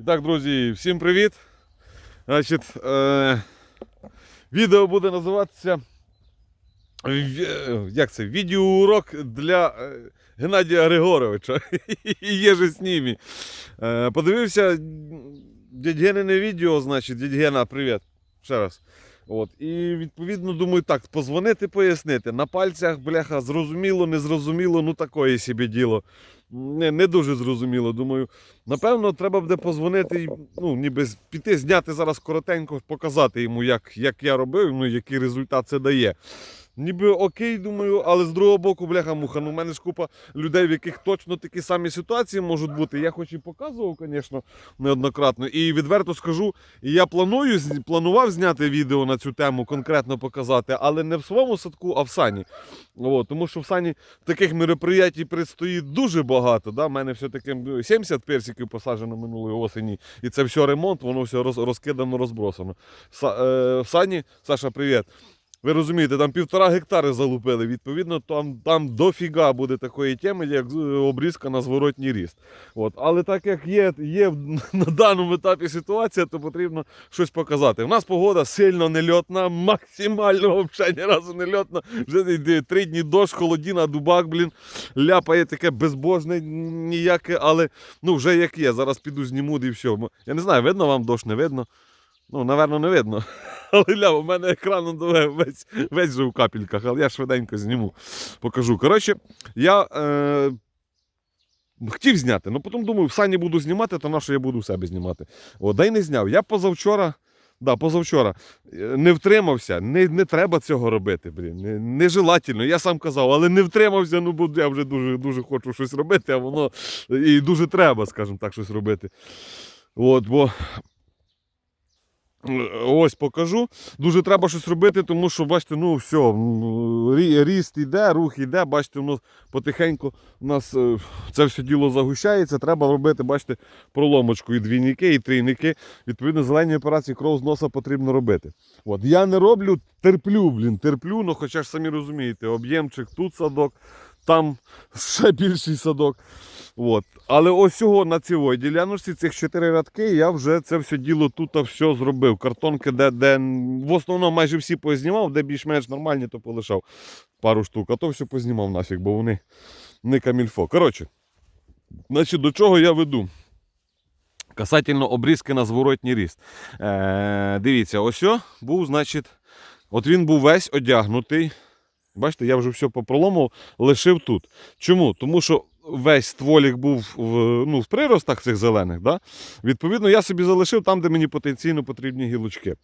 І так, друзі, всім привіт. Значить, е, відео буде називатися як це, відеоурок для е, Геннадія Григоровича. Є же з ними. Е, подивився дядь Генине відео, значить, дядь Гена, привіт. Ще раз. От, і відповідно думаю, так, позвонити, пояснити. На пальцях, бляха, зрозуміло, незрозуміло, ну такое собі діло. Не, не дуже зрозуміло. Думаю, напевно, треба буде позвонити, ну, ніби піти, зняти зараз коротенько, показати йому, як, як я робив, ну, який результат це дає. Ніби окей, думаю, але з другого боку, бляха муха. Ну, в мене ж купа людей, в яких точно такі самі ситуації можуть бути. Я хоч і показував, звісно, неоднократно. І відверто скажу, я планую, планував зняти відео на цю тему, конкретно показати, але не в своєму садку, а в сані. От, тому що в сані таких мероприятій предстоїть дуже багато. Да? У мене все-таки ну, 70 персиків посаджено минулої осені, і це все ремонт, воно все розкидано, розбросано. Са, е, в сані, Саша, привіт. Ви розумієте, там півтора гектари залупили. Відповідно, там, там дофіга буде такої теми, як обрізка на зворотній ріст. От. Але так як є, є на даному етапі ситуація, то потрібно щось показати. У нас погода сильно нельотна, максимально взагалі ні разу не льотна. Вже йде три дні дощ, холодіна, дубак, блін, ляпає таке безбожне ніяке, але ну вже як є. Зараз піду зніму і все. Я не знаю, видно вам дощ, не видно. Ну, напевно, не видно. Але ля, у мене екран весь, весь же в капельках, але я швиденько зніму, покажу. Коротше, я е, хотів зняти, але потім думаю, в сані буду знімати, то на що я буду себе знімати. О, да й не зняв. Я позавчора, да, позавчора е, не втримався, не, не треба цього робити. Блін. Не, нежелательно. Я сам казав, але не втримався, ну бо я вже дуже, дуже хочу щось робити, а воно і дуже треба, скажімо так, щось робити. От, бо Ось покажу. Дуже треба щось робити, тому що, бачите, ну все, ріст іде, рух іде, бачите, воно потихеньку у нас е, це все діло загущається. Треба робити, бачите, проломочку і двійники, і трійники. Відповідно, зелені операції кров з носа потрібно робити. От. Я не роблю, терплю, блін, терплю, ну хоча ж самі розумієте, об'ємчик, тут садок, там ще більший садок. От. Але ось на цій діляночці, цих чотири рядки, я вже це все діло тут все зробив. Картонки, де, де в основному майже всі познімав, де більш-менш нормальні, то полишав пару штук, а то все познімав нафіг, бо вони не камільфо. Коротше, значить, до чого я веду? Касательно обрізки на зворотній ріст. Е, дивіться, ось був, значить, от він був весь одягнутий. Бачите, я вже все попроломав, лишив тут. Чому? Тому що весь стволік був в, ну, в приростах цих зелених. Да? Відповідно, я собі залишив там, де мені потенційно потрібні гілочки.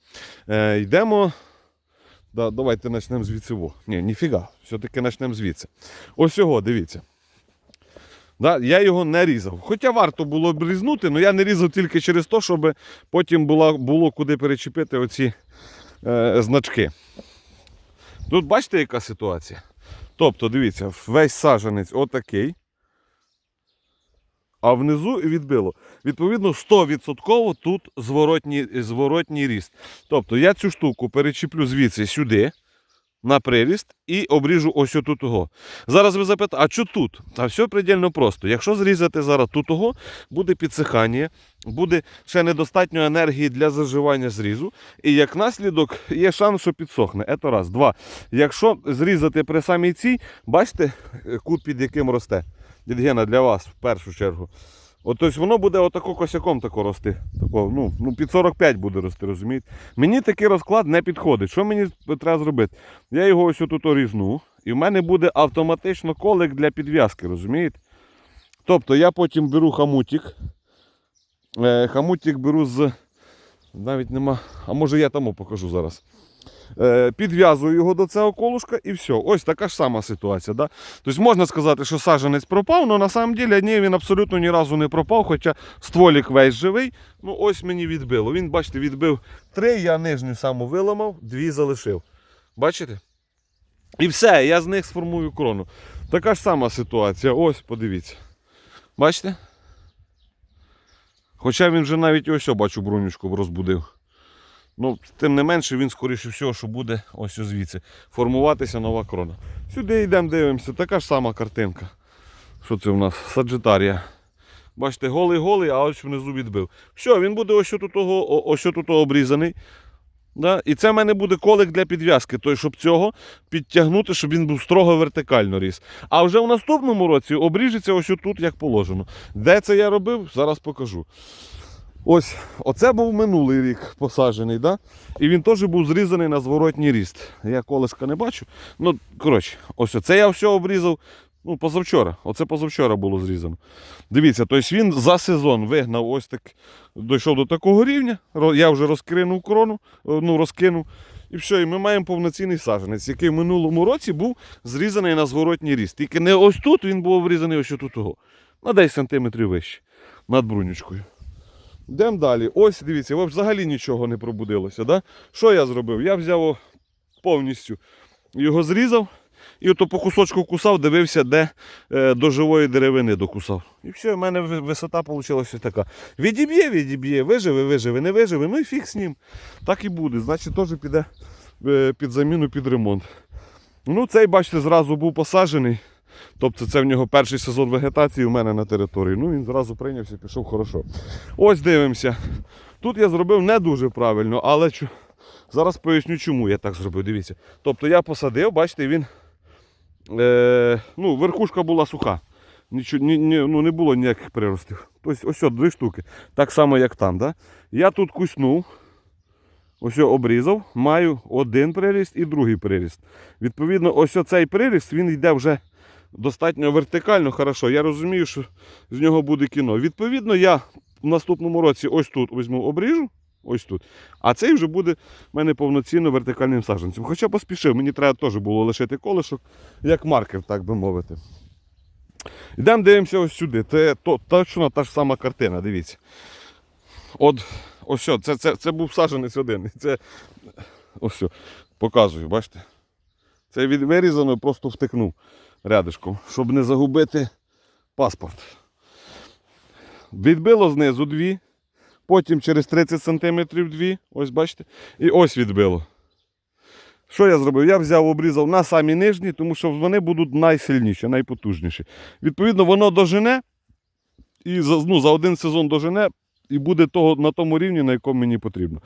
Е, йдемо. Да, давайте почнемо звідси. Ні, ніфіга, все-таки почнемо звідси. Ось його, дивіться. Да, я його не різав. Хоча варто було б різнути, але я не різав тільки через те, щоб потім була, було куди перечепити оці е, значки. Тут бачите, яка ситуація? Тобто, дивіться, весь саженець отакий. А внизу відбило. Відповідно, 100% тут зворотній, зворотній ріст. Тобто я цю штуку перечіплю звідси сюди, на приріст, і обріжу ось отут того. Зараз ви запитаєте, а що тут? А все предельно просто. Якщо зрізати зараз тут буде підсихання, буде ще недостатньо енергії для заживання зрізу. І як наслідок є шанс, що підсохне. Це раз. Два. Якщо зрізати при самій цій, бачите, кут під яким росте. Дідгена для вас в першу чергу. От, тобто воно буде отако косяком тако рости. Тако, ну, ну, під 45 буде рости, розумієте? Мені такий розклад не підходить. Що мені треба зробити? Я його ось тут різну, і в мене буде автоматично колик для підв'язки, розумієте? Тобто я потім беру хамутик. Е, хамутик беру з. Навіть нема. А може я тому покажу зараз. Е, підв'язую його до цього колушка і все. Ось така ж сама ситуація. Да? Тобто можна сказати, що саджанець пропав, але на самом деле ні, він абсолютно ні разу не пропав, хоча стволік весь живий. Ну ось мені відбило. Він, бачите, відбив три, я нижню саму виламав, дві залишив. Бачите? І все, я з них сформую крону. Така ж сама ситуація. Ось, подивіться. Бачите? Хоча він вже навіть ось, бачу, бронючку розбудив. Ну, тим не менше, він, скоріше всього, що буде ось звідси. Формуватися нова крона. Сюди йдемо, дивимося, така ж сама картинка. Що це у нас? Саджитарія. Бачите, голий-голий, а ось внизу відбив. Все, він буде ось тут, ось тут обрізаний. Да? І це в мене буде колик для підв'язки, той, щоб цього підтягнути, щоб він був строго вертикально ріс. А вже в наступному році обріжеться ось тут, як положено. Де це я робив, зараз покажу. Ось, оце був минулий рік посаджений, да? і він теж був зрізаний на зворотній ріст. Я колишка не бачу. Ну, коротше, ось це я все обрізав ну, позавчора. Оце позавчора було зрізано. Дивіться, тобто він за сезон вигнав ось так, дійшов до такого рівня. Я вже розкринув крону, е, ну, розкинув. І все, і ми маємо повноцінний саджанець, який в минулому році був зрізаний на зворотній ріст. Тільки не ось тут він був обрізаний ось тут, на 10 см вище над брунючкою. Йдемо далі. Ось дивіться, взагалі нічого не пробудилося. Да? Що я зробив? Я взяв повністю його зрізав і ото по кусочку кусав, дивився, де е, до живої деревини докусав. І все, в мене висота вийшла така. Відіб'є, відіб'є, виживе, виживе, не виживе, ну і фіг з ним. Так і буде. Значить, теж піде е, під заміну, під ремонт. Ну, цей, бачите, зразу був посаджений. Тобто це в нього перший сезон вегетації у мене на території. Ну він зразу прийнявся, пішов хорошо. Ось дивимося. Тут я зробив не дуже правильно, але чу- зараз поясню, чому я так зробив. Дивіться. Тобто я посадив, бачите, він. Е, ну, верхушка була суха. Нічого, ні, ні, ну, не було ніяких приростів. Тобто ось дві штуки. Так само, як там. Да? Я тут куснув. Ось обрізав, маю один приріст і другий приріст. Відповідно, ось цей приріст він йде вже достатньо вертикально, хорошо. Я розумію, що з нього буде кіно. Відповідно, я в наступному році ось тут візьму обріжу, ось тут. А цей вже буде в мене повноцінно вертикальним саджанцем. Хоча поспішив, мені треба теж було лишити колишок, як маркер, так би мовити. Йдемо дивимося ось сюди. Це то, точно та ж сама картина, дивіться. От, ось що, це, це, це був саджанець один. Це, ось показую, бачите? Це від вирізано, просто втикнув рядишком, щоб не загубити паспорт. Відбило знизу дві, потім через 30 см дві, ось бачите, і ось відбило. Що я зробив? Я взяв, обрізав на самі нижні, тому що вони будуть найсильніші, найпотужніші. Відповідно, воно дожене і за, ну, за один сезон дожене і буде того, на тому рівні, на якому мені потрібно.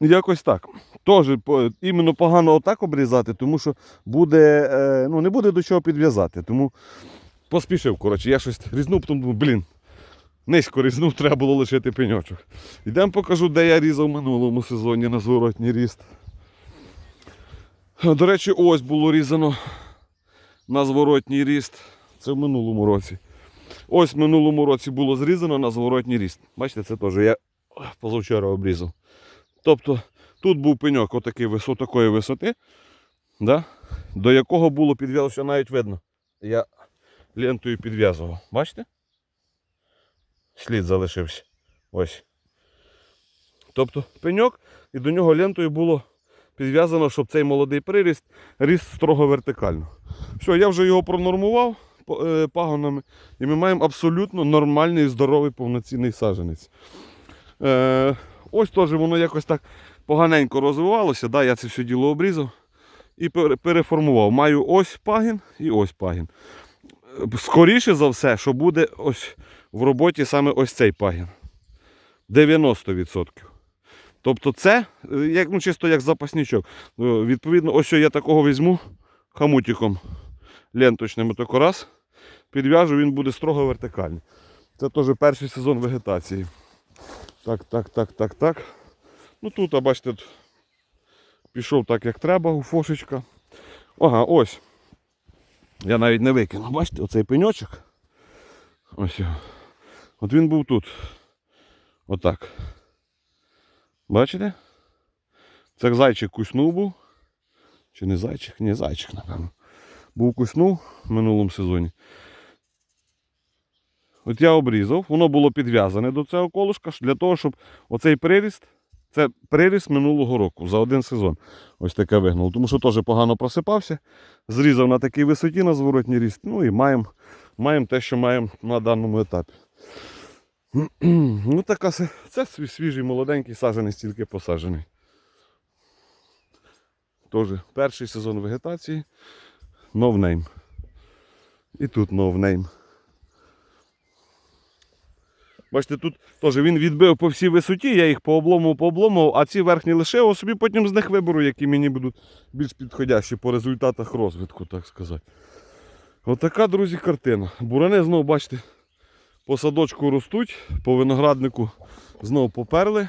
Якось так. Теж іменно погано отак обрізати, тому що буде, е, ну, не буде до чого підв'язати. Тому поспішив, коротше, я щось різнув, потім думаю, блін, низько різнув, треба було лишити пеньочок. Йдемо покажу, де я різав в минулому сезоні на зворотній ріст. До речі, ось було різано на зворотній ріст. Це в минулому році. Ось в минулому році було зрізано на зворотній ріст. Бачите, це теж я позавчора обрізав. Тобто тут був пеньок отакий такої висоти, да, до якого було підв'язано, навіть видно. Я лентою підв'язував. Бачите? Слід залишився. Ось. Тобто пеньок, і до нього лентою було підв'язано, щоб цей молодий приріст ріс строго вертикально. Все, я вже його пронормував е, пагонами, і ми маємо абсолютно нормальний, здоровий, повноцінний саджанець. Ось теж воно якось так поганенько розвивалося. Да, я це все діло обрізав і переформував. Маю ось пагін і ось пагін. Скоріше за все, що буде ось в роботі саме ось цей пагін. 90%. Тобто це як, ну, чисто як запасничок. Е, Відповідно, ось що я такого візьму хамутиком ленточним отако раз, підв'яжу, він буде строго вертикальний. Це теж перший сезон вегетації. Так, так, так, так, так. Ну тут, а бачите, пішов так, як треба, у фошечка. Ага, ось. Я навіть не викинув. Бачите, оцей пеньочок. Ось. От він був тут. Отак. Бачите? Це зайчик куснув був. Чи не зайчик? Ні, зайчик, напевно. Був куснув в минулому сезоні. От я обрізав, воно було підв'язане до цього колышка для того, щоб оцей приріст, це приріст минулого року за один сезон. Ось таке вигнало. Тому що теж погано просипався, зрізав на такій висоті на зворотній ріст. Ну і маємо маємо те, що маємо на даному етапі. Ну, така, це сві- свіжий молоденький саджаний, стільки посаджений. Теж перший сезон вегетації. No name. І тут no name. Бачите, тут теж він відбив по всій висоті, я їх пообломував, пообломував, а ці верхні лишив, собі потім з них виберу, які мені будуть більш підходящі по результатах розвитку, так сказати. Отака, друзі, картина. Бурани знову, бачите, по садочку ростуть, по винограднику знову поперли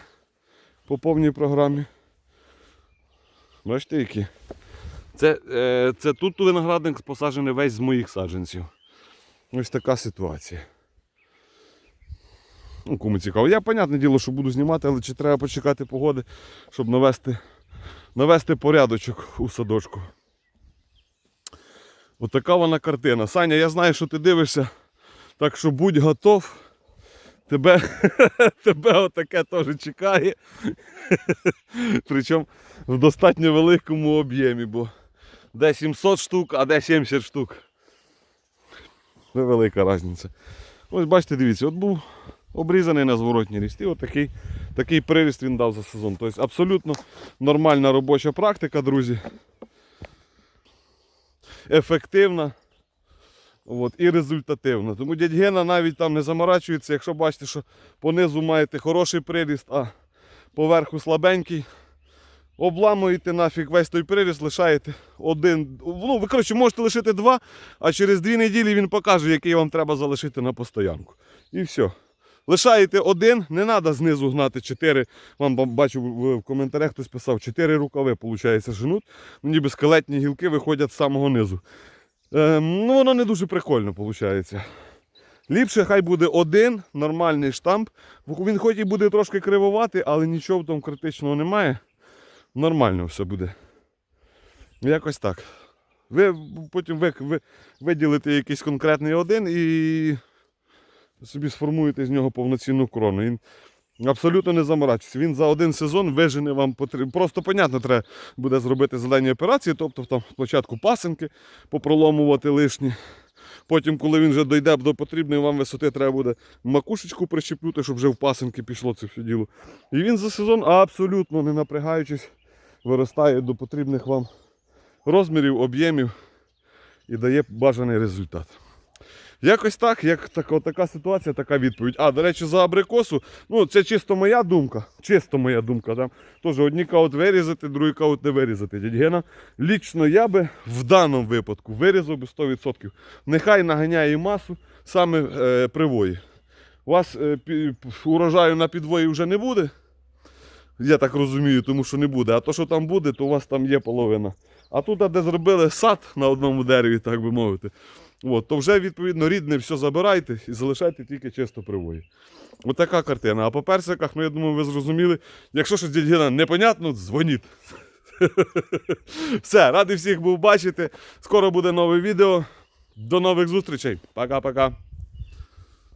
по повній програмі. Бачите, які? Це, е, це тут виноградник посаджений весь з моїх саджанців. Ось така ситуація. Ну, кому цікаво. Я, понятне діло, що буду знімати, але чи треба почекати погоди, щоб навести, навести порядочок у садочку. Отака вона картина. Саня, я знаю, що ти дивишся, так що будь готов. Тебе, тебе отаке теж чекає. Причому в достатньо великому об'ємі, бо де 700 штук, а де 70 штук. Це велика різниця. Ось бачите, дивіться, от був обрізаний на зворотній ріст. І от такий, такий приріст він дав за сезон. Тобто абсолютно нормальна робоча практика, друзі. Ефективна. От, і результативна. Тому дядь Гена навіть там не заморачується, якщо бачите, що понизу маєте хороший приріст, а поверху слабенький. Обламуєте нафіг весь той приріст, лишаєте один. Ну, ви коротше можете лишити два, а через дві неділі він покаже, який вам треба залишити на постоянку. І все. Лишаєте один, не треба знизу гнати чотири. Вам бачу в коментарях хтось писав, чотири рукави, виходить, женуть. Ну, ніби скелетні гілки виходять з самого низу. Ем, ну, воно не дуже прикольно виходить. Ліпше хай буде один нормальний штамп. Він хоч і буде трошки кривувати, але нічого тому критичного немає. Нормально все буде. Якось так. Ви потім ви, ви, виділите якийсь конкретний один і собі сформуєте з нього повноцінну крону. Він абсолютно не заморачується. Він за один сезон вижене вам потрібно. Просто, понятно, треба буде зробити зелені операції, тобто там спочатку пасенки попроломувати лишні. Потім, коли він вже дійде до потрібної вам висоти, треба буде макушечку прищепнути, щоб вже в пасенки пішло це все діло. І він за сезон абсолютно не напрягаючись, виростає до потрібних вам розмірів, об'ємів і дає бажаний результат. Якось так, як така, така ситуація, така відповідь. А, до речі, за абрикосу, ну це чисто моя думка. Чисто моя думка. Там теж одні каут вирізати, другий каут не вирізати. Дядь. Лічно я би в даному випадку вирізав би 100%. Нехай наганяє масу саме е, привої. У вас е, урожаю на підвої вже не буде. Я так розумію, тому що не буде. А то, що там буде, то у вас там є половина. А тут, де зробили сад на одному дереві, так би мовити, от, то вже відповідно рідне все забирайте і залишайте тільки чисто привої. Отака картина. А по персиках, ну я думаю, ви зрозуміли. Якщо щось дядьгіна непонятно, дзвоніть. Все, радий всіх був бачити. Скоро буде нове відео. До нових зустрічей. Пока-пока.